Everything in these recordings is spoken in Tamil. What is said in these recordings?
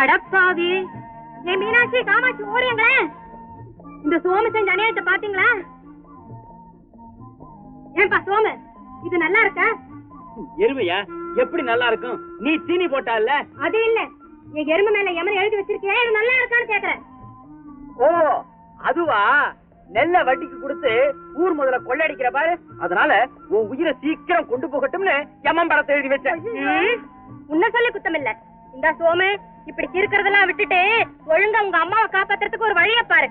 அடப்பாவி. ஏ மீனாட்சி காமாட்சி ஓடியங்களேன் இந்த சோமு செஞ்ச அநியாயத்தை பாத்தீங்களா? ஏன்பா சோமு இது நல்லா இருக்கா? எருமையா? எப்படி நல்லா இருக்கும்? நீ தீனி போட்டால அது இல்ல. என் எருமை மேல எமரை எழுதி வச்சிருக்கியா? இது நல்லா இருக்கான்னு கேக்குறேன். ஓ அதுவா? நெல்ல வட்டிக்கு கொடுத்து ஊர் முதல்ல கொள்ளடிக்கிற பாரு. அதனால உன் உயிரை சீக்கிரம் கொண்டு போகட்டும்னு எமன் படத்தை எழுதி வச்சேன். உன்னை சொல்லி குத்தம் இல்ல இந்த சோமு இப்படி இருக்கிறதெல்லாம் விட்டுட்டு ஒழுங்கா உங்க அம்மாவை காப்பாத்துறதுக்கு ஒரு வழியை பாரு.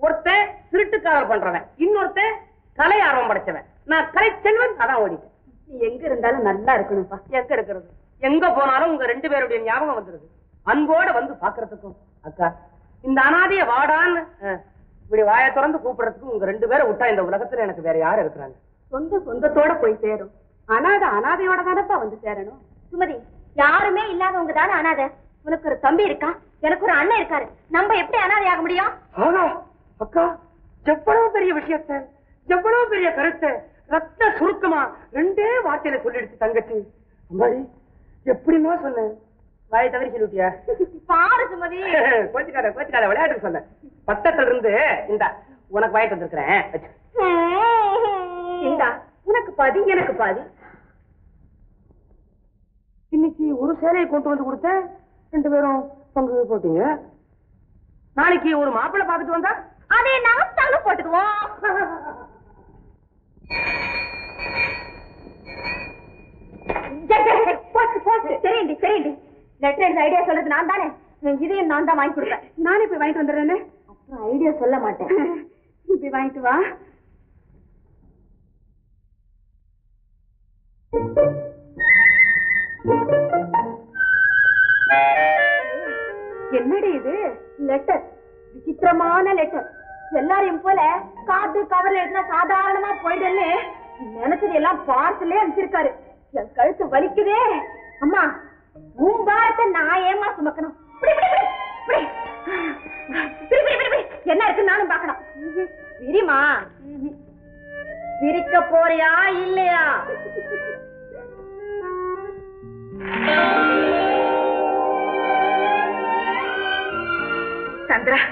ஒருத்தன் திருட்டுக்காரர் பண்றவன் இன்னொருத்தன் கலை ஆர்வம் படைச்சவன். நான் கலை செல்வன் அதான் ஓடிட்டேன். நீ எங்க இருந்தாலும் நல்லா இருக்கணும்ப்பா. எங்க இருக்கிறது? எங்க போனாலும் உங்க ரெண்டு பேருடைய ஞாபகம் வந்துருது. அன்போட வந்து பாக்குறதுக்கும் அக்கா இந்த அனாதைய வாடான்னு இப்படி வாயை திறந்து கூப்பிடுறதுக்கும் உங்க ரெண்டு பேரை விட்டா இந்த உலகத்துல எனக்கு வேற யாரு இருக்கிறாங்க? சொந்த சொந்தத்தோட போய் சேரும். அனாதை அனாதையோட தானப்பா வந்து சேரணும்? சுமதி யாருமே இல்லாதவங்க தானே அனாதை? உனக்கு ஒரு தம்பி இருக்கா? எனக்கு ஒரு அண்ணன் இருக்காரு. நம்ம எப்படி அனாதையாக முடியும்? அக்கா எவ்வளவு பெரிய விஷயத்தை எவ்வளவு பெரிய கருத்தை ரத்த சுருக்கமா ரெண்டே வார்த்தையில சொல்லிடுச்சு தங்கச்சி. அம்மாடி எப்படிமா சொன்னேன் வாயை தவறி சொல்லிட்டியா? பாரு சுமதி. கோச்சுக்காத கோச்சுக்காத விளையாட்டு சொன்னேன் பட்டத்துல இருந்து இந்த உனக்கு வாங்கிட்டு வந்திருக்கிறேன். இந்தா உனக்கு பாதி எனக்கு பாதி. இன்னைக்கு ஒரு சேலையை கொண்டு வந்து கொடுத்தேன். ரெண்டு பேரும் பங்கு போட்டீங்க. நாளைக்கு ஒரு மாப்பிள்ளை பார்த்துட்டு வந்தா அதே நான் தாங்க போட்டுக்குவோம். சரிண்டி சரிண்டி. லெட்டர் எழுத ஐடியா சொல்றது நான் தானே. இதையும் நான் தான் வாங்கி கொடுப்பேன். நானே போய் வாங்கிட்டு வந்துடுறேன்னு அப்புறம் ஐடியா சொல்ல மாட்டேன். இப்படி வாங்கிட்டு வா. என்னடி இது? லெட்டர் விசித்திரமான லெட்டர் எல்லாரையும் போல காத்து கவர்ல எழுதினா சாதாரணமா போயிடுன்னு நினைச்சது எல்லாம் பார்சலே அனுப்பிச்சிருக்காரு. என் கழுத்து வலிக்குதே. அம்மா உன் பாரத்தை நான் ஏமா சுமக்கணும். என்ன இருக்கு நானும் பார்க்கணும். விரிமா. விரிக்க போறியா இல்லையா? சந்திரா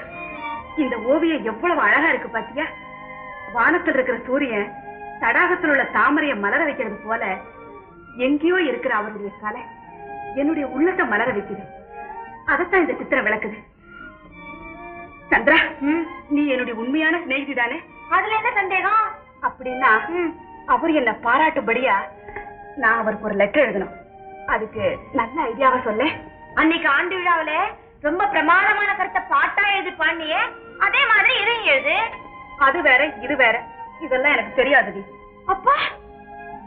இந்த ஓவியம் எவ்வளவு அழகா இருக்கு பாத்தியா? வானத்தில் இருக்கிற சூரியன் தடாகத்தில் உள்ள தாமரையை மலர வைக்கிறது போல எங்கேயோ இருக்கிற அவருடைய கலை என்னுடைய உள்ளத்தை மலர வைக்குது. அதைத்தான் இந்த சித்திரம் விளக்குது. சந்திரா நீ என்னுடைய உண்மையான சிநேகிதி தானே? அதுல என்ன சந்தேகம்? அப்படின்னா அவர் என்ன பாராட்டும்படியா நான் அவருக்கு ஒரு லெட்டர் எழுதணும். அதுக்கு நல்ல ஐடியாவா சொல்ல. அன்னைக்கு ஆண்டு விழாவுல ரொம்ப பிரமாதமான கருத்தை பாட்டா எழுதி பாண்டியே அதே மாதிரி இதையும் எழுது. அது வேற இது வேற. இதெல்லாம் எனக்கு தெரியாதுடி. அப்பா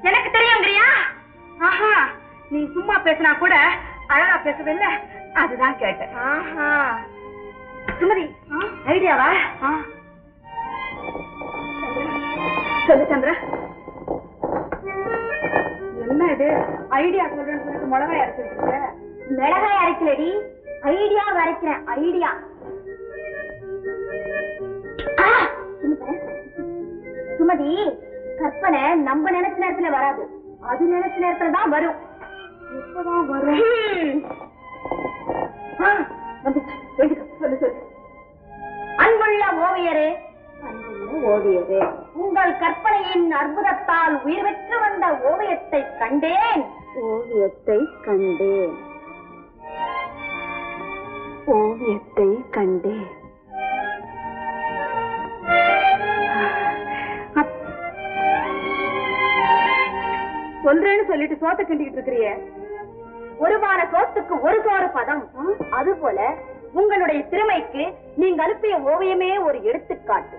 எனக்கு தெரியுங்கிறியா? ஆஹா நீ சும்மா பேசினா கூட அழகா பேசுவில்ல? அதுதான் கேட்டேன். ஆஹா. சுமதி ஐடியாவா? சொல்லு சந்திரா. என்ன இது? ஐடியா சொல்றேன்னு சொல்லிட்டு மிளகாய் அரைச்சிட்டு இருக்க. மிளகாய் அரைக்கலடி. ஐடியா வரைக்கிறேன் ஐடியா சுமதி கற்பனை நம்ம நினைச்ச நேரத்துல வராது. அது நினைச்ச நேரத்துல தான் வரும். எப்பதான் வரும். அன்புள்ள ஓவியரே. ஓவியரே. உங்கள் கற்பனையின் அற்புதத்தால் உயிர் பெற்று வந்த ஓவியத்தை கண்டேன். ஓவியத்தை கண்டேன். ஓவியத்தை கண்டேன். சொல்றேன்னு சொல்லிட்டு சோத்த கிண்டிக்கிட்டு இருக்கிறியே. ஒருவார சோத்துக்கு ஒரு சோறு பதம். அது போல உங்களுடைய திறமைக்கு நீங்க அனுப்பிய ஓவியமே ஒரு எடுத்துக்காட்டு.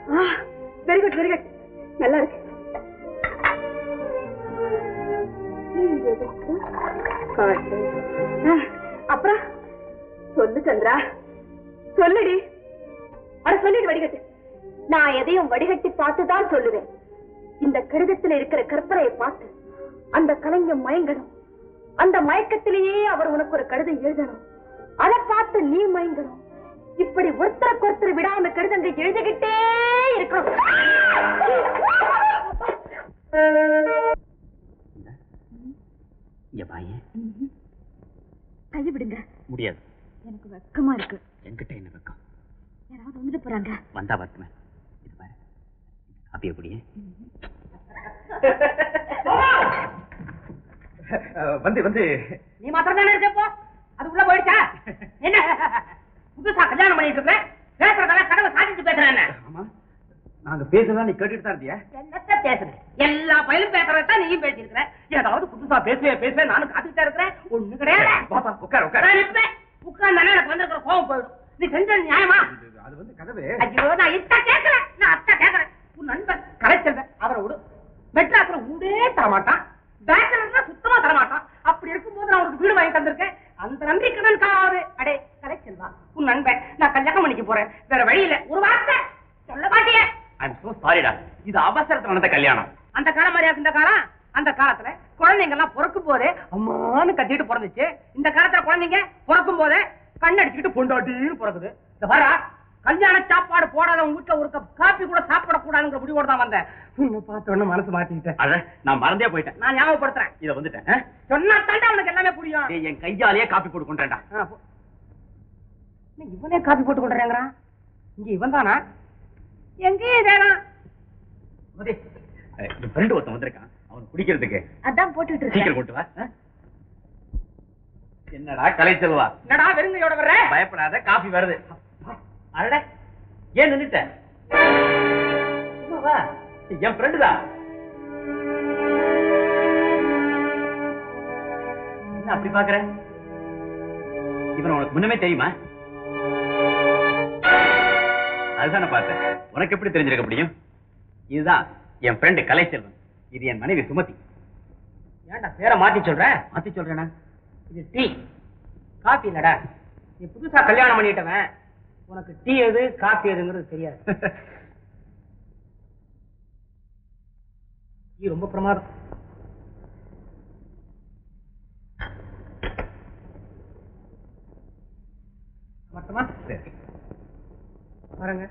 வெரி குட் வெரி குட் நல்லா இருக்கு. அப்புறம்? சொல்லு சந்திரா. சொல்லுடி. அட சொல்லிட்டு வடிகட்டு. நான் எதையும் வடிகட்டி பார்த்து தான் சொல்லுவேன். இந்த கடிதத்துல இருக்கிற கற்பனையை பார்த்து அந்த கலைஞர் மயங்கணும். அந்த மயக்கத்திலேயே அவர் உனக்கு ஒரு கடிதம் எழுதணும். அதை பார்த்து நீ மயங்கணும். இப்படி ஒருத்தருக்கு ஒருத்தர் விடாம கடிதங்கள் எழுதிக்கிட்டே இருக்கணும். கையை விடுங்க. முடியாது. எனக்கு வெக்கமா இருக்கு. என்கிட்ட என்ன வெக்கம்? யாராவது வந்துட்டு போறாங்க. வந்தா வரட்டுமே இது பாரு. காப்பி எப்படி வந்து வந்து. நீ மாத்திரம் தானே இருக்கப்போ அது உள்ள போயிடுச்சா? என்ன? புதுசா கல்யாணம் பண்ணிட்டு இருக்க? பேசுறதெல்லாம் கடவுள் சாதிச்சு பேசுறேன் ஆமா. நாங்க பேசுறதா நீ கேட்டுட்டு தான் இருந்தியா என்னத்த பேசுறேன் எல்லா பயிலும் பேசுறதான் நீயும் பேசியிருக்கிற. ஏதாவது புதுசா பேசுவே பேசுவேன் நானும் காத்துக்கிட்டே இருக்கிறேன். ஒண்ணு கிடையாது. பாப்பா உட்கார் உட்கார். இருப்பேன். உட்கார்ந்தானே எனக்கு வந்திருக்கிற கோவம் போயிடும். நீ செஞ்சது நியாயமா? அது வந்து கதவு. ஐயோ நான் இத்த கேட்கறேன் நான் அத்த கேட்கறேன் உன் நண்பன் கலைச்செல்வன் அவரை விடு. மெட்ராஸ்ல வீடே தரமாட்டான். பேச்சுலர்னா சுத்தமா தரமாட்டான். அப்படி இருக்கும்போது நான் உனக்கு வீடு வாங்கி தந்திருக்கேன். அந்த நன்றி கடன் காவாது அடே கலைச்செல்வா உன் நண்பன் நான் கல்யாணம் பண்ணிக்க போறேன். வேற வழி இல்ல ஒரு வார்த்தை சொல்ல மாட்டியே. ஐம் சோ சாரிடா இது அவசரத்துல நடந்த கல்யாணம். அந்த காலம் மாதிரியா இந்த காலம் அந்த காலத்துல குழந்தைங்க எல்லாம் பிறக்கும் போதே அம்மான்னு கத்திட்டு பிறந்துச்சு. இந்த காலத்துல குழந்தைங்க பிறக்கும் போதே கண்ணடிச்சுக்கிட்டு பொண்டாட்டின்னு பிறக்குது. இந்த பாரா கல்யாண சாப்பாடு போடாதவங்க வீட்டுல ஒரு கப் காப்பி கூட சாப்பிடக்கூடாதுங்கிற முடிவோட தான் வந்தேன். உன்னை பார்த்த உடனே மனசு மாத்திக்கிட்டேன் அத நான் மறந்தே போயிட்டேன். நான் ஞாபகப்படுத்துறேன். இத வந்துட்டேன்? சொன்னா தாண்டா அவனுக்கு எல்லாமே புரியும். என் கையாலேயே காப்பி போட்டு கொண்டேன்டா இவனே காப்பி போட்டு கொண்டுறாங்கிறான் இங்க இவன் தானா? எங்கேயே என் ஃப்ரெண்டு ஒருத்தன் வந்திருக்கான். அவன் குடிக்கிறதுக்கு. அதான் போட்டுட்டு இருக்கேன். சீக்கிரம் கொண்டு வா. என்னடா கலைச்செல்வா? என்னடா வெறுங்கையோட வர்ற? பயப்படாத காபி வருது. அடட. ஏன் நின்னுட்ட? என் ஃப்ரெண்டு தான். என்ன அப்படி பாக்குற? இவன் உனக்கு முன்னமே தெரியுமா? அதுதானே பார்த்தேன். உனக்கு எப்படி தெரிஞ்சிருக்க முடியும்? இதுதான் என் ஃப்ரெண்டு கலைச்செல்வன். இது என் மனைவி சுமதி. ஏன்டா பேரை மாத்தி சொல்ற? மாத்தி சொல்றேனா? இது டீ. காபி இல்லடா. நீ புதுசா கல்யாணம் பண்ணிட்டவன். உனக்கு டீ எது காபி எதுங்கிறது தெரியாது. டீ ரொம்ப பிரமாதம். மட்டுமா பாருங்க.